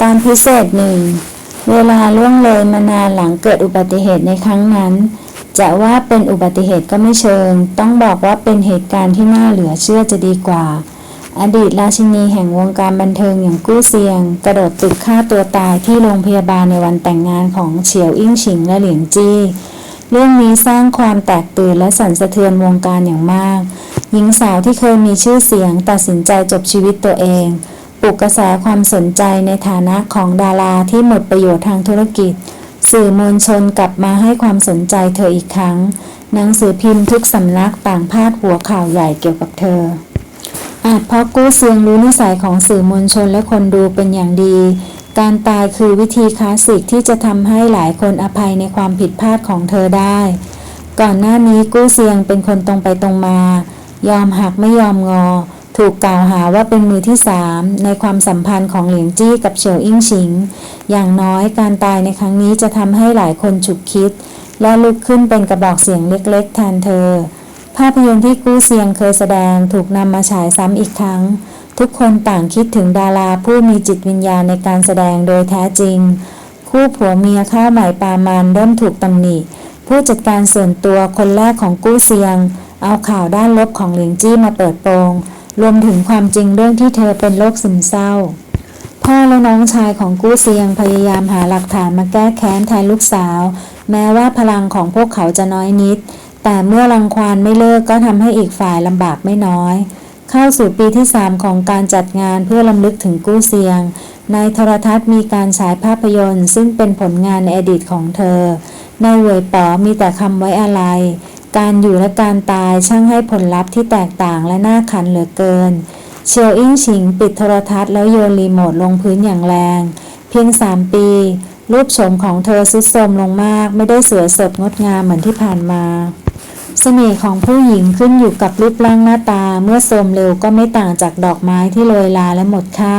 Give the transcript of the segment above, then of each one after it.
ตอนพิเศษหนึ่ง เวลาล่วงเลยมานานหลังเกิดอุบัติเหตุในครั้งนั้น จะว่าเป็นอุบัติเหตุก็ไม่เชิง ต้องบอกว่าเป็นเหตุการณ์ที่น่าเหลือเชื่อจะดีกว่า อดีตราชินีแห่งวงการบันเทิงอย่างกู้เซียง กระโดดตึกฆ่าตัวตายที่โรงพยาบาลในวันแต่งงานของเฉียวอิ่งฉิงและเหลียงจี้เรื่องนี้สร้างความแตกตื่นและสั่นสะเทือนวงการอย่างมาก หญิงสาวที่เคยมีชื่อเสียงตัดสินใจจบชีวิตตัวเอง ลุกกระแสความสนใจในฐานะของดาราที่หมดประโยชน์ทางธุรกิจ สื่อมวลชนกลับมาให้ความสนใจเธออีกครั้ง หนังสือพิมพ์ทุกสำนักต่างพาดหัวข่าวใหญ่เกี่ยวกับเธอ อาจเพราะกู้เซียงรู้นิสัยของสื่อมวลชนและคนดูเป็นอย่างดี การตายคือวิธีคลาสสิกที่จะทำให้หลายคนอภัยในความผิดพลาดของเธอได้ ก่อนหน้านี้กู้เซียงเป็นคนตรงไปตรงมา ยอมหักไม่ยอมงอ ถูกกล่าวหาว่าเป็นมือที่สามในความสัมพันธ์ของเหลียงจี้กับเฉียวอิ่งฉิง อย่างน้อยการตายในครั้งนี้จะทำให้หลายคนฉุกคิด และลุกขึ้นเป็นกระบอกเสียงเล็กๆแทนเธอ ภาพยนตร์ที่กู้เซียงเคยแสดงถูกนำมาฉายซ้ำอีกครั้ง ทุกคนต่างคิดถึงดาราผู้มีจิตวิญญาณในการแสดงโดยแท้จริง คู่ผัวเมียข้าวใหม่ปามันเริ่มถูกตำหนิผู้จัดการส่วนตัวคนแรกของกู้เซียง เอาข่าวด้านลบของเหลียงจี้มาเปิดโปง รวมถึงความจริงเรื่องที่เธอเป็นโรคซึมเศร้า พ่อและน้องชายของกู้เซียงพยายามหาหลักฐานมาแก้แค้นแทนลูกสาว แม้ว่าพลังของพวกเขาจะน้อยนิด แต่เมื่อรังควานไม่เลิกก็ทำให้อีกฝ่ายลำบากไม่น้อย เข้าสู่ปีที่ 3 ของการจัดงานเพื่อลำลึกถึงกู้เซียง ในโทรทัศน์มีการฉายภาพยนตร์ ซึ่งเป็นผลงานในอดีตของเธอ ในเวยป๋อมีแต่คำไว้อะไร การอยู่และการตายช่างให้ผลลัพธ์ที่แตกต่างและน่าขันเหลือเกิน เชียวอิงฉิงปิดโทรทัศน์แล้วโยนรีโมทลงพื้นอย่างแรง เพียงสามปี รูปโฉมของเธอสุดโทรมลงมากไม่ได้สวยสดงดงามเหมือนที่ผ่านมาเสน่ห์ของผู้หญิงขึ้นอยู่กับรูปร่างหน้าตา เมื่อโทรมเร็วก็ไม่ต่างจากดอกไม้ที่โรยลาและหมดค่า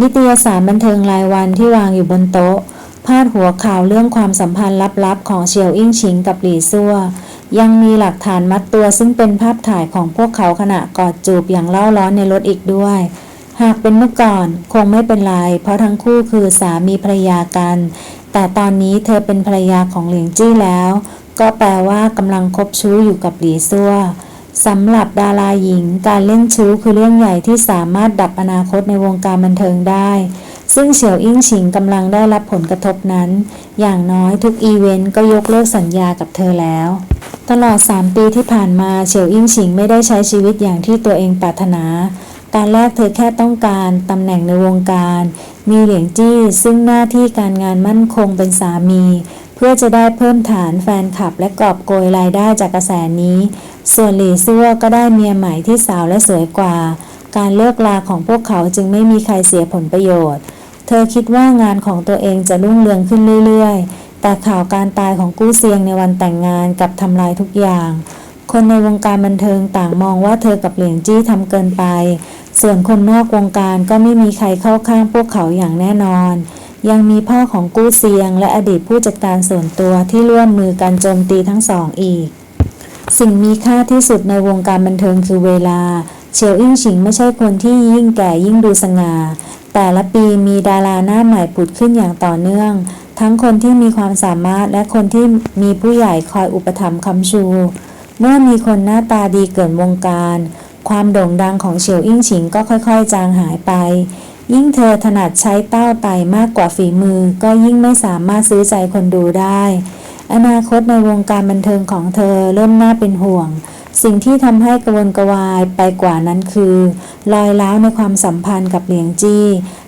นิตยสารบันเทิงรายวันที่วางอยู่บนโต๊ะ พาดหัวข่าวเรื่องความสัมพันธ์ลับๆ ของเฉียวอิงฉิงกับหลี่ซั่ว ยังมีหลักฐานมัดตัวซึ่งเป็นภาพถ่ายของพวกเขาขณะกอดจูบอย่างเล่าร้อนในรถอีกด้วย หากเป็นเมื่อก่อนคงไม่เป็นไร เพราะทั้งคู่คือสามีภรรยากัน แต่ตอนนี้เธอเป็นภรรยาของเหลียงจี้แล้ว ก็แปลว่ากำลังคบชู้อยู่กับหลีซัวสำหรับดาราหญิง การเล่นชู้คือเรื่องใหญ่ที่สามารถดับอนาคตในวงการบันเทิงได้ ซึ่งเฉียวอิงฉิงกำลังได้รับผลกระทบนั้น อย่างน้อยทุกอีเวนต์ก็ยกเลิกสัญญากับเธอแล้ว ตลอด 3 ปีที่ผ่านมาเฉียวอิ่งฉิงไม่ได้ใช้ชีวิตอย่างที่ตัวเองปรารถนา ตอนแรกเธอแค่ต้องการตำแหน่งในวงการ มีเหลียงจี้ซึ่งหน้าที่การงานมั่นคงเป็นสามี เพื่อจะได้เพิ่มฐานแฟนคลับและกอบโกยรายได้จากกระแสนี้ ส่วนหลี่ซั่วก็ได้เมียใหม่ที่สาวและสวยกว่า การเลิกลาของพวกเขาจึงไม่มีใครเสียผลประโยชน์ เธอคิดว่างานของตัวเองจะรุ่งเรืองขึ้นเรื่อยๆ แต่ข่าวการตายของกู้เซียงในวันแต่งงานกับทำลายทุกอย่าง คนในวงการบันเทิงต่างมองว่าเธอกับเหลียงจี้ทำเกินไป ส่วนคนนอกวงการก็ไม่มีใครเข้าข้างพวกเขาอย่างแน่นอน ยังมีพ่อของกู้เซียง และอดีตผู้จัดการส่วนตัวที่ร่วมมือกันโจมตีทั้งสองอีก สิ่งมีค่าที่สุดในวงการบันเทิงคือเวลาเฉียวอิ่งฉิงไม่ใช่คนที่ยิ่งแก่ยิ่งดูสง่า แต่ละปีมีดาราหน้าใหม่ผุดขึ้นอย่างต่อเนื่อง ทั้งคนที่มีความสามารถและคนที่มีผู้ใหญ่คอยอุปถัมภ์คำชู เมื่อมีคนหน้าตาดีเกินวงการ ความโด่งดังของเฉียวอิ่งฉิงก็ค่อยๆ จางหายไป ยิ่งเธอถนัดใช้เต้าไต่มากกว่าฝีมือ ก็ยิ่งไม่สามารถซื้อใจคนดูได้ อนาคตในวงการบันเทิงของเธอเริ่มน่าเป็นห่วง สิ่งที่ทำให้กระวนกระวายไปกว่านั้นคือรอยร้าวในความสัมพันธ์กับเหลียงจี้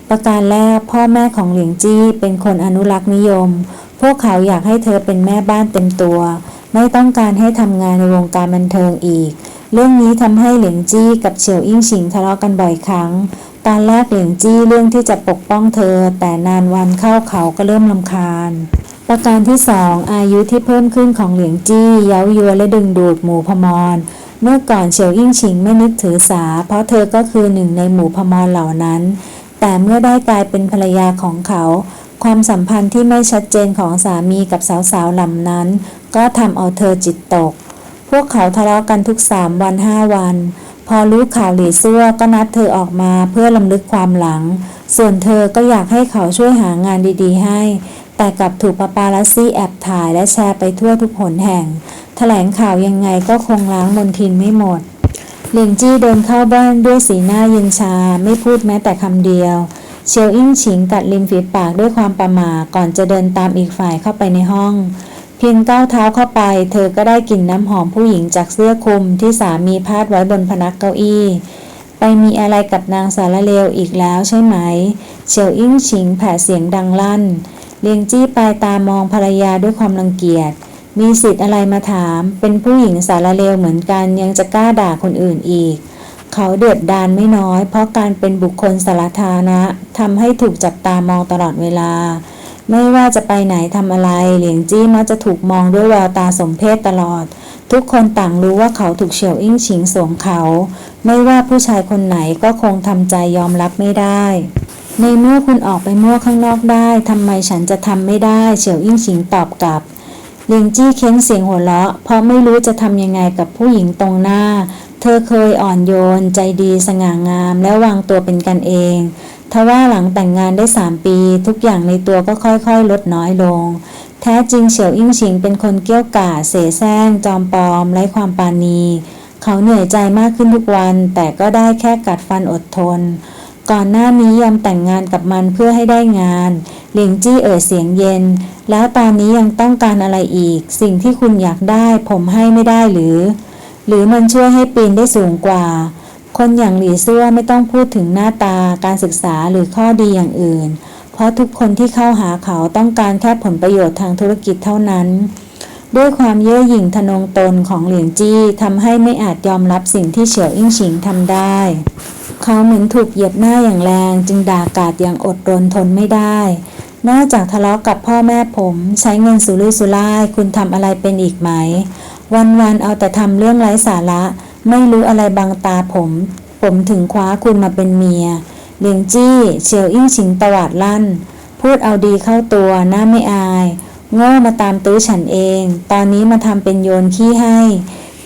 ประการแรกพ่อแม่ของเหลียงจี้เป็นคนอนุรักษ์นิยม พวกเขาอยากให้เธอเป็นแม่บ้านเต็มตัว ไม่ต้องการให้ทำงานในวงการบันเทิงอีก เรื่องนี้ทำให้เหลียงจี้กับเฉียวอิ่งฉิงทะเลาะกันบ่อยครั้ง ตอนแรกเหลียงจี้เรื่องที่จะปกป้องเธอ แต่นานวันเข้าเขาก็เริ่มลำคาญ ประการที่สองอายุที่เพิ่มขึ้นของเหลียงจี้เย้ายวนและดึงดูดหมู่พมร เมื่อก่อนเฉียวอิ่งฉิงไม่นึกถือสา เพราะเธอก็คือหนึ่งในหมู่พมรเหล่านั้น แต่เมื่อได้กลายเป็นภรรยาของเขา ความสัมพันธ์ที่ไม่ชัดเจนของสามีกับสาวๆเหล่านั้น ก็ทำเอาเธอจิตตก พวกเขาทะเลาะกันทุกสามวันห้าวัน พอรู้ข่าวหลีซั่วก็นัดเธอออกมาเพื่อลำลึกความหลัง ส่วนเธอก็อยากให้เขาช่วยหางานดีๆให้ แต่กลับถูกปาปาลัสซี่แอบถ่ายและแชร์ไปทั่วทุกหนแห่ง แถลงข่าวยังไงก็คงล้างมนทินไม่หมดเหลียงจี้เดินเข้าบ้านด้วยสีหน้าเย็นชาไม่พูดแม้แต่คำเดียว เชียวอิ่งฉิงกัดริมฝีปากด้วยความประหม่าก่อนจะเดินตามอีกฝ่ายเข้าไปในห้อง เพียงก้าวเท้าเข้าไป เธอก็ได้กลิ่นน้ำหอมผู้หญิงจากเสื้อคลุมที่สามีพาดไว้บนพนักเก้าอี้ ไปมีอะไรกับนางสารเลวอีกแล้วใช่ไหมเฉียวอิ่งฉิงแผ่เสียงดังลั่น เลียงจี้ปลายตามองภรรยาด้วยความรังเกียจ มีสิทธิ์อะไรมาถาม เป็นผู้หญิงสารเลวเหมือนกันยังจะกล้าด่าคนอื่นอีก เขาเดือดดานไม่น้อย เพราะการเป็นบุคคลสาธารณะทำให้ถูกจับตามองตลอดเวลา ไม่ว่าจะไปไหนทำอะไร เหลียงจี้มักจะถูกมองด้วยแววตาสมเพศตลอด ทุกคนต่างรู้ว่าเขาถูกเฉียวอิ่งฉิงสวมเขา ไม่ว่าผู้ชายคนไหนก็คงทำใจยอมรับไม่ได้ ในเมื่อคุณออกไปมั่วข้างนอกได้ทำไมฉันจะทำไม่ได้ เฉียวอิ่งฉิงตอบกลับเลียงจี้เค้นเสียงหัวเราะ เพราะไม่รู้จะทำยังไงกับผู้หญิงตรงหน้า เธอเคยอ่อนโยน ใจดีสง่างาม และวางตัวเป็นกันเองทว่าหลังแต่งงานได้สามปี ทุกอย่างในตัวก็ค่อยๆ ลดน้อยลง แท้จริงเฉียวอิ่งฉิงเป็นคนเกี้ยวกาเสแสร้ง จอมปลอมไร้ความปราณีเขาเหนื่อยใจมากขึ้นทุกวัน แต่ก็ได้แค่กัดฟันอดทน ก่อนหน้านี้ยอมแต่งงานกับมันเพื่อให้ได้งานเหลียงจี้เอ่ยเสียงเย็น แล้วตอนนี้ยังต้องการอะไรอีก สิ่งที่คุณอยากได้ผมให้ไม่ได้หรือ หรือมันช่วยให้ปีนได้สูงกว่า คนอย่างหลีซั่วไม่ต้องพูดถึงหน้าตาการศึกษาหรือข้อดีอย่างอื่น เพราะทุกคนที่เข้าหาเขาต้องการแค่ผลประโยชน์ทางธุรกิจเท่านั้น ด้วยความเย่อหยิ่งทะนงตนของเหลียงจี้ทำให้ไม่อาจยอมรับสิ่งที่เฉียวอิ่งฉิงทำได้ เขาเหมือนถูกเหยียบหน้าอย่างแรง จึงด่ากาดอย่างอดรนทนไม่ได้ นอกจากทะเลาะกับพ่อแม่ผม ใช้เงินสุรุ่ยสุร่ายคุณทำอะไรเป็นอีกไหม วันๆเอาแต่ทำเรื่องไร้สาระ ไม่รู้อะไรบังตาผม ผมถึงคว้าคุณมาเป็นเมียเลียงจี้เฉียวอิ่งฉิงตวาดลั่น พูดเอาดีเข้าตัวหน้าไม่อาย โง่มาตามตื้อฉันเอง ตอนนี้มาทำเป็นโยนขี้ให้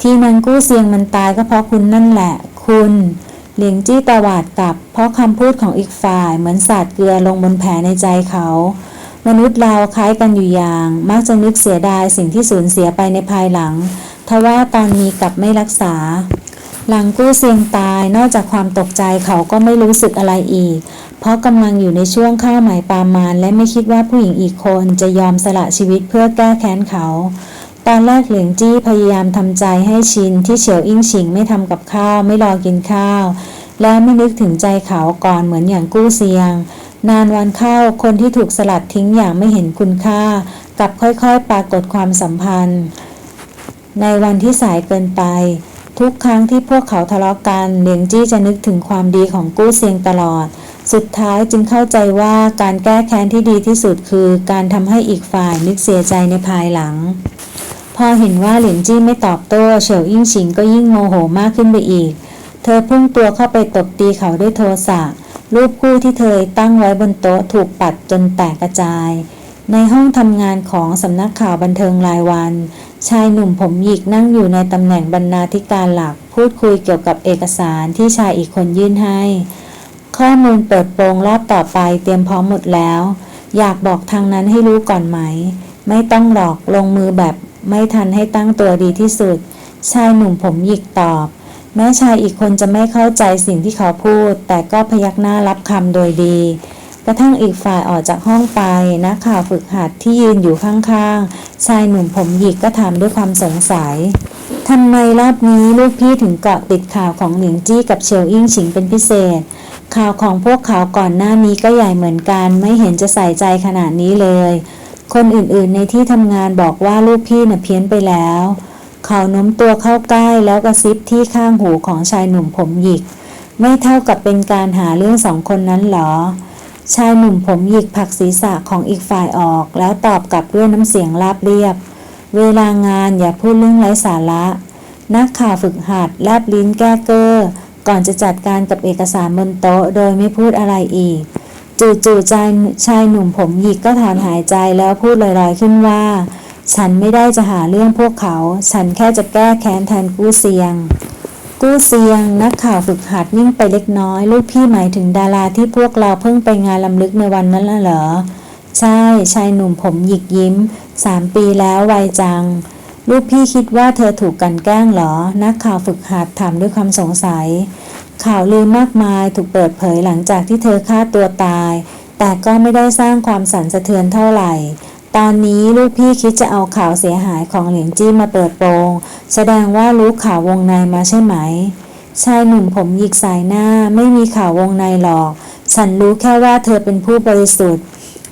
ที่นางกู้เซียงมันตายก็เพราะคุณนั่นแหละ คุณ เหลียงจี้ตวาดกลับ เพราะคำพูดของอีกฝ่ายเหมือนสาดเกลือลงบนแผลในใจเขา มนุษย์เราคล้ายกันอยู่อย่าง มักจะนึกเสียดายสิ่งที่สูญเสียไปในภายหลัง ทว่าตอนมีกลับไม่รักษา หลังกู้เซียงตายนอกจากความตกใจเขาก็ไม่รู้สึกอะไรอีก เพราะกำลังอยู่ในช่วงข้าวหมายปามานและไม่คิดว่าผู้หญิงอีกคนจะยอมสละชีวิตเพื่อแก้แค้นเขา ตอนแรกเหลียงจี้พยายามทำใจให้ชินที่เฉียวอิ่งฉิงไม่ทำกับข้าวไม่รอกินข้าว และไม่นึกถึงใจเขาก่อนเหมือนอย่างกู้เซียง นานวันเข้าคนที่ถูกสลัดทิ้งอย่างไม่เห็นคุณค่า กับค่อยๆ ปรากฏความสัมพันธ์ ในวันที่สายเกินไป ทุกครั้งที่พวกเขาทะเลาะกันเหลียงจี้จะนึกถึงความดีของกู้เซียงตลอด สุดท้ายจึงเข้าใจว่าการแก้แค้นที่ดีที่สุดคือ การทำให้อีกฝ่ายนึกเสียใจในภายหลัง พอเห็นว่าหลียงจี้ไม่ตอบโต้เฉียวอิ่งฉิงก็ยิ่งโมโหมากขึ้นไปอีก เธอพุ่งตัวเข้าไปตบตีเขาด้วยโทสะรูปคู่ที่เธอตั้งไว้บนโต๊ะถูกปัดจนแตกกระจาย ในห้องทำงานของสำนักข่าวบันเทิงรายวัน ชายหนุ่มผมหยิกนั่งอยู่ในตำแหน่งบรรณาธิการหลัก พูดคุยเกี่ยวกับเอกสารที่ชายอีกคนยื่นให้ ข้อมูลเปิดโปงรอบต่อไปเตรียมพร้อมหมดแล้ว อยากบอกทางนั้นให้รู้ก่อนไหม ไม่ต้องหลอกลงมือแบบ ไม่ทันให้ตั้งตัวดีที่สุด ชายหนุ่มผมหยิกตอบ แม้ชายอีกคนจะไม่เข้าใจสิ่งที่เขาพูด แต่ก็พยักหน้ารับคำโดยดีกระทั่งอีกฝ่ายออกจากห้องไปนักข่าวฝึกหัดที่ยืนอยู่ข้างๆ ชายหนุ่มผมหยิกก็ถามด้วยความสงสัยทำไมรอบนี้ลูกพี่ถึงเกาะติดข่าวของหลิงจี้กับเฉียวอิงฉิงเป็นพิเศษ ข่าวของพวกเขาก่อนหน้านี้ก็ใหญ่เหมือนกัน ไม่เห็นจะใส่ใจขนาดนี้เลย คนอื่นๆในที่ทำงานบอกว่าลูกพี่น่ะเพี้ยนไปแล้ว เขาโน้มตัวเข้าใกล้แล้วกระซิบที่ข้างหูของชายหนุ่มผมหยิก ไม่เท่ากับเป็นการหาเรื่องสองคนนั้นหรอ ชายหนุ่มผมหยิกผลักศีรษะของอีกฝ่ายออก แล้วตอบกลับด้วยน้ำเสียงราบเรียบ เวลางานอย่าพูดเรื่องไร้สาระ นักข่าวฝึกหัดแลบลิ้นแก้เกอ้อก่อนจะจัดการกับเอกสารบนโต๊ะโดยไม่พูดอะไรอีก จู่ๆใจชายหนุ่มผมหยิกก็ถอนหายใจแล้วพูดลอยๆขึ้นว่า ฉันไม่ได้จะหาเรื่องพวกเขา ฉันแค่จะแก้แค้นแทนกู้เซียง กู้เซียง นักข่าวฝึกหัดนิ่งไปเล็กน้อย ลูกพี่หมายถึงดาราที่พวกเราเพิ่งไปงานลำลึกในวันนั้นน่ะเหรอ ใช่ ชายหนุ่มผมหยิกยิ้มสามปีแล้ววัยจัง ลูกพี่คิดว่าเธอถูกกันแกล้งเหรอ นักข่าวฝึกหัดถามด้วยความสงสัย ข่าวลือมากมายถูกเปิดเผยหลังจากที่เธอฆ่าตัวตาย แต่ก็ไม่ได้สร้างความสั่นสะเทือนเท่าไหร่ ตอนนี้ลูกพี่คิดจะเอาข่าวเสียหายของเหลียงจี้มาเปิดโปง แสดงว่ารู้ข่าววงในมาใช่ไหม ชายหนุ่มผมหยิกสายหน้าไม่มีข่าววงในหรอก ฉันรู้แค่ว่าเธอเป็นผู้บริสุทธิ์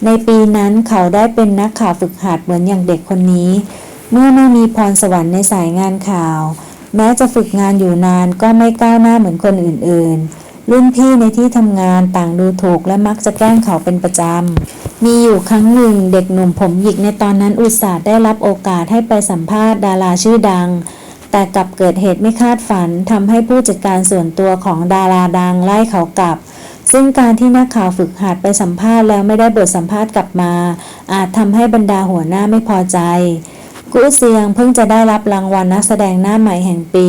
ในปีนั้นเขาได้เป็นนักข่าวฝึกหัดเหมือนอย่างเด็กคนนี้ เมื่อไม่มีพรสวรรค์ในสายงานข่าว แม้จะฝึกงานอยู่นานก็ไม่ก้าวหน้าเหมือนคนอื่นๆ รุ่นพี่ในที่ทำงานต่างดูถูกและมักจะแกล้งเขาเป็นประจำ มีอยู่ครั้งหนึ่งเด็กหนุ่มผมหยิกในตอนนั้นอุตส่าห์ได้รับโอกาสให้ไปสัมภาษณ์ดาราชื่อดัง แต่กลับเกิดเหตุไม่คาดฝันทำให้ผู้จัดการส่วนตัวของดาราดังไล่เขากลับซึ่งการที่นักข่าวฝึกหัดไปสัมภาษณ์แล้วไม่ได้บทสัมภาษณ์กลับมา อาจทำให้บรรดาหัวหน้าไม่พอใจ กู้เซียงเพิ่งจะได้รับรางวัลนักแสดงหน้าใหม่แห่งปี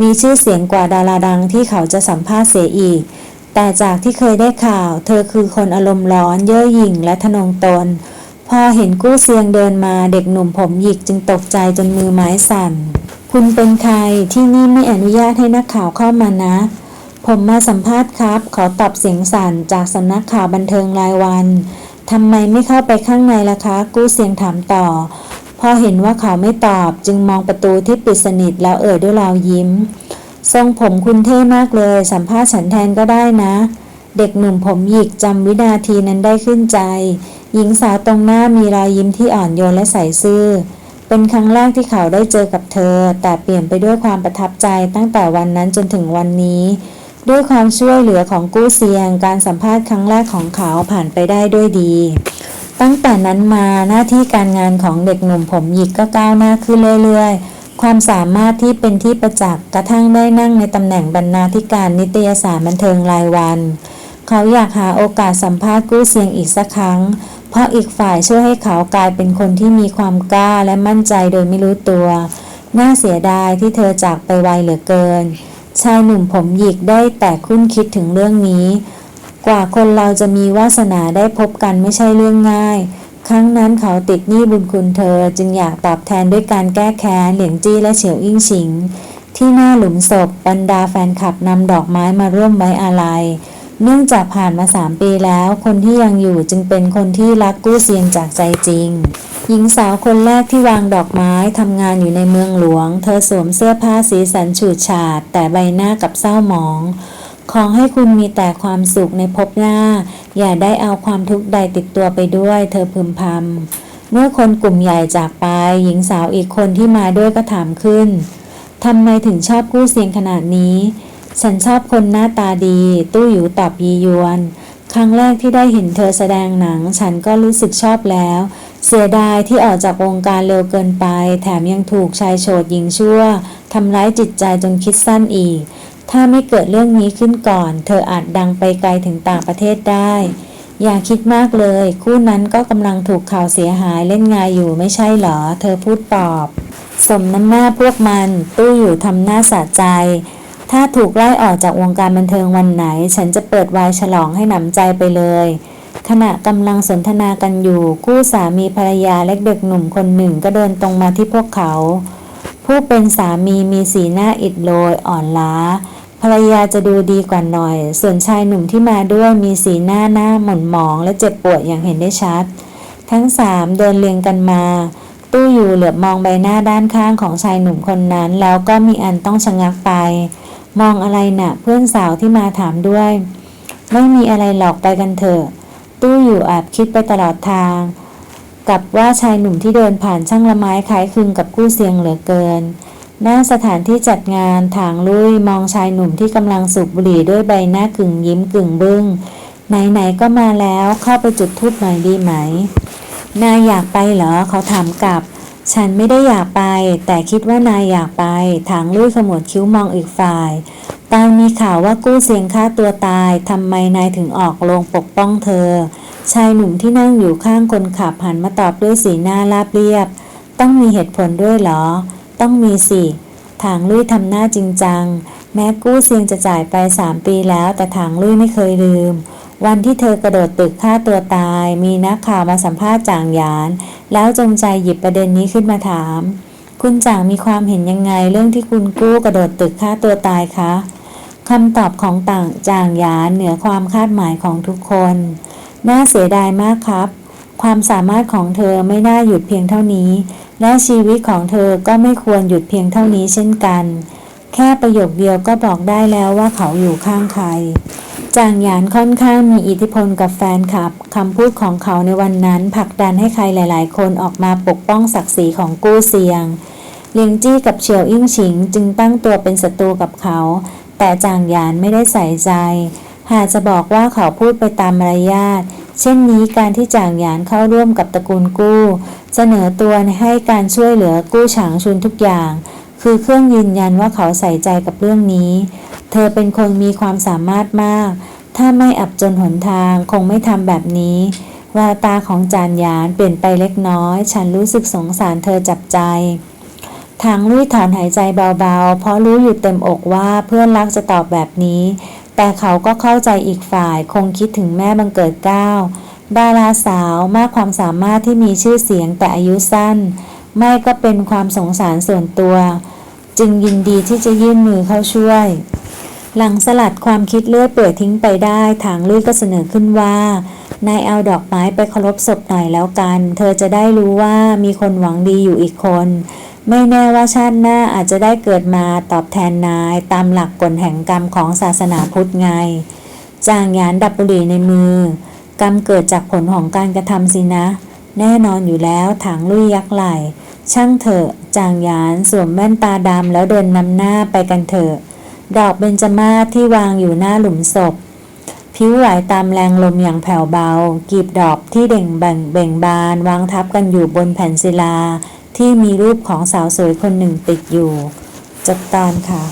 มีชื่อเสียงกว่าดาราดังที่เขาจะสัมภาษณ์เสียอีก แต่จากที่เคยได้ข่าว เธอคือคนอารมณ์ร้อน เย่อหยิ่งและทะนงตน พอเห็นกู้เซียงเดินมาเด็กหนุ่มผมหยิกจึงตกใจจนมือไม้สั่น คุณเป็นใครที่นี่ไม่อนุญาตให้นักข่าวเข้ามานะ ผมมาสัมภาษณ์ครับ ขอตอบเสียงสั่นจากสำนักข่าวบันเทิงรายวันทำไมไม่เข้าไปข้างในล่ะคะ กู้เสียงถามต่อ พอเห็นว่าเขาไม่ตอบจึงมองประตูที่ปิดสนิทแล้วเอ่ยด้วยรอยยิ้ม ทรงผมคุณเท่มากเลย สัมภาษณ์ฉันแทนก็ได้นะ เด็กหนุ่มผมหยิกจำวินาทีนั้นได้ขึ้นใจ หญิงสาวตรงหน้ามีรอยยิ้มที่อ่อนโยนและใสซื่อ เป็นครั้งแรกที่เขาได้เจอกับเธอ แต่เปลี่ยนไปด้วยความประทับใจตั้งแต่วันนั้นจนถึงวันนี้ ด้วยความช่วยเหลือของกู้เซียง การสัมภาษณ์ครั้งแรกของเขาผ่านไปได้ด้วยดี ตั้งแต่นั้นมาหน้าที่การงานของเด็กหนุ่มผมหยิกก็ก้าวหน้าขึ้นเรื่อยๆ ความสามารถที่เป็นที่ประจักษ์กระทั่งได้นั่งในตำแหน่งบรรณาธิการนิตยสารบันเทิงรายวัน เขาอยากหาโอกาสสัมภาษณ์กู้เซียงอีกสักครั้ง เพราะอีกฝ่ายช่วยให้เขากลายเป็นคนที่มีความกล้าและมั่นใจโดยไม่รู้ตัว น่าเสียดายที่เธอจากไปไวเหลือเกิน ชายหนุ่มผมหยิกได้แต่คุ้นคิดถึงเรื่องนี้ กว่าคนเราจะมีวาสนาได้พบกันไม่ใช่เรื่องง่าย ครั้งนั้นเขาติดหนี้บุญคุณเธอจึงอยากตอบแทนด้วยการแก้แค้นเหลียงจี้และเฉียวอิ่งฉิง ที่หน้าหลุมศพบรรดาแฟนคลับนำดอกไม้มาร่วมไว้อาลัยเนื่องจากผ่านมาสามปีแล้ว คนที่ยังอยู่จึงเป็นคนที่รักกู้เซียงจากใจจริง หญิงสาวคนแรกที่วางดอกไม้ทำงานอยู่ในเมืองหลวง เธอสวมเสื้อผ้าสีสันฉูดฉาด แต่ใบหน้ากับเศร้าหมอง ขอให้คุณมีแต่ความสุขในภพหน้า อย่าได้เอาความทุกข์ใดติดตัวไปด้วย เธอพึมพำเมื่อคนกลุ่มใหญ่จากไป หญิงสาวอีกคนที่มาด้วยก็ถามขึ้นทำไมถึงชอบกู้เสียงขนาดนี้ ฉันชอบคนหน้าตาดี ตู้อยู่ตอบยียวน ครั้งแรกที่ได้เห็นเธอแสดงหนัง ฉันก็รู้สึกชอบแล้ว เสียดายที่ออกจากวงการเร็วเกินไป แถมยังถูกชายโฉดหญิงชั่วทำร้ายจิตใจจนคิดสั้นอีก ถ้าไม่เกิดเรื่องนี้ขึ้นก่อน เธออาจดังไปไกลถึงต่างประเทศได้ อย่าคิดมากเลย คู่นั้นก็กำลังถูกข่าวเสียหายเล่นงายอยู่ไม่ใช่เหรอ เธอพูดตอบ สมน้ำหน้าพวกมัน ตู้อยู่ทำหน้าสะใจ ถ้าถูกไล่ออกจากวงการบันเทิงวันไหน ฉันจะเปิดวายฉลองให้หนำใจไปเลยขณะกำลังสนทนากันอยู่ คู่สามีภรรยาและเด็กหนุ่มคนหนึ่งก็เดินตรงมาที่พวกเขา ผู้เป็นสามีมีสีหน้าอิดโรยอ่อนล้า ภรรยาจะดูดีกว่าหน่อย ส่วนชายหนุ่มที่มาด้วยมีสีหน้าหน้าหม่นหมองและเจ็บปวดอย่างเห็นได้ชัด ทั้งสามเดินเรียงกันมา ตู้อยู่เหลือบมองใบหน้าด้านข้างของชายหนุ่มคนนั้น แล้วก็มีอันต้องชะงักไป มองอะไรน่ะ เพื่อนสาวที่มาถามด้วย ไม่มีอะไรหลอกไปกันเถอะ ตู้อยู่แอบคิดไปตลอดทาง กับว่าชายหนุ่มที่เดินผ่านช่างละไม้คล้ายคลึงกับกู้เสียงเหลือเกิน หน้าสถานที่จัดงานถางลุยมองชายหนุ่มที่กำลังสูบบุหรี่ด้วยใบหน้ากึ่งยิ้มกึ่งบึง้งไหนๆก็มาแล้วเข้าไปจุดทูบหน่อยดีไหม นายอยากไปเหรอเขาถามกลับ ฉันไม่ได้อยากไป แต่คิดว่านายอยากไป ถางลุยขมวดคิ้วมองอีกฝ่ายตอนมีข่าวว่ากู้เสียงฆ่าตัวตายทำไมนายถึงออกโรงปกป้องเธอ ชายหนุ่มที่นั่งอยู่ข้างคนขับหันมาตอบด้วยสีหน้าราบเรียบ ต้องมีเหตุผลด้วยเหรอ ต้องมีสิถางลุยทำหน้าจริงจัง แม้กู้เซียงจะจ่ายไปสามปีแล้ว แต่ถางลุยไม่เคยลืม วันที่เธอกระโดดตึกฆ่าตัวตาย มีนักข่าวมาสัมภาษณ์จางหยาน แล้วจงใจหยิบประเด็นนี้ขึ้นมาถาม คุณจางมีความเห็นยังไงเรื่องที่คุณกู้กระโดดตึกฆ่าตัวตายคะคำตอบของต่างจางหยานเหนือความคาดหมายของทุกคน น่าเสียดายมากครับ ความสามารถของเธอไม่น่าหยุดเพียงเท่านี้ และชีวิตของเธอก็ไม่ควรหยุดเพียงเท่านี้เช่นกัน แค่ประโยคเดียวก็บอกได้แล้วว่าเขาอยู่ข้างใครจางหยานค่อนข้างมีอิทธิพลกับแฟนคลับคำพูดของเขาในวันนั้นผลักดันให้ใครหลาย ๆ คนออกมาปกป้องศักดิ์ศรีของกู้เซียงเลียงจี้กับเฉียวอิ่งฉิงจึงตั้งตัวเป็นศัตรูกับเขา แต่จางหยานไม่ได้ใส่ใจ หากจะบอกว่าเขาพูดไปตามมารยาทเช่นนี้การที่จางหยานเข้าร่วมกับตระกูลกู้ เสนอตัวให้การช่วยเหลือกู้ฉางชุนทุกอย่าง คือเครื่องยืนยันว่าเขาใส่ใจกับเรื่องนี้ เธอเป็นคนมีความสามารถมาก ถ้าไม่อับจนหนทางคงไม่ทำแบบนี้แววตาของจานหยานเปลี่ยนไปเล็กน้อย ฉันรู้สึกสงสารเธอจับใจ ทางลุยถอนหายใจเบาๆ เพราะรู้อยู่เต็มอกว่าเพื่อนรักจะตอบแบบนี้ แต่เขาก็เข้าใจอีกฝ่ายคงคิดถึงแม่บังเกิดเกล้าดาราสาวมากความสามารถที่มีชื่อเสียงแต่อายุสั้น ไม่ก็เป็นความสงสารส่วนตัว จึงยินดีที่จะยื่นมือเข้าช่วย หลังสลัดความคิดเลื่อยเปื่อยทิ้งไปได้ ทางลุยก็เสนอขึ้นว่านายเอาดอกไม้ไปเคารพศพหน่อยแล้วกัน เธอจะได้รู้ว่ามีคนหวังดีอยู่อีกคน ไม่แน่ว่าชาติหน้าอาจจะได้เกิดมาตอบแทนนายตามหลักกฎแห่งกรรมของศาสนาพุทธไง จางหยานดับบุหรี่ในมือ กรรมเกิดจากผลของการกระทำสินะ แน่นอนอยู่แล้วถางลุยยักไหล ช่างเถอะจางหยานสวมแว่นตาดำแล้วเดินนำหน้าไปกันเถอะ ดอกเบญจมาศที่วางอยู่หน้าหลุมศพผิวไหวตามแรงลมอย่างแผ่วเบา กีบดอกที่เด่งแบ่งเบ่งบานวางทับกันอยู่บนแผ่นศิลา ที่มีรูปของสาวสวยคนหนึ่งติดอยู่จบตอนค่ะ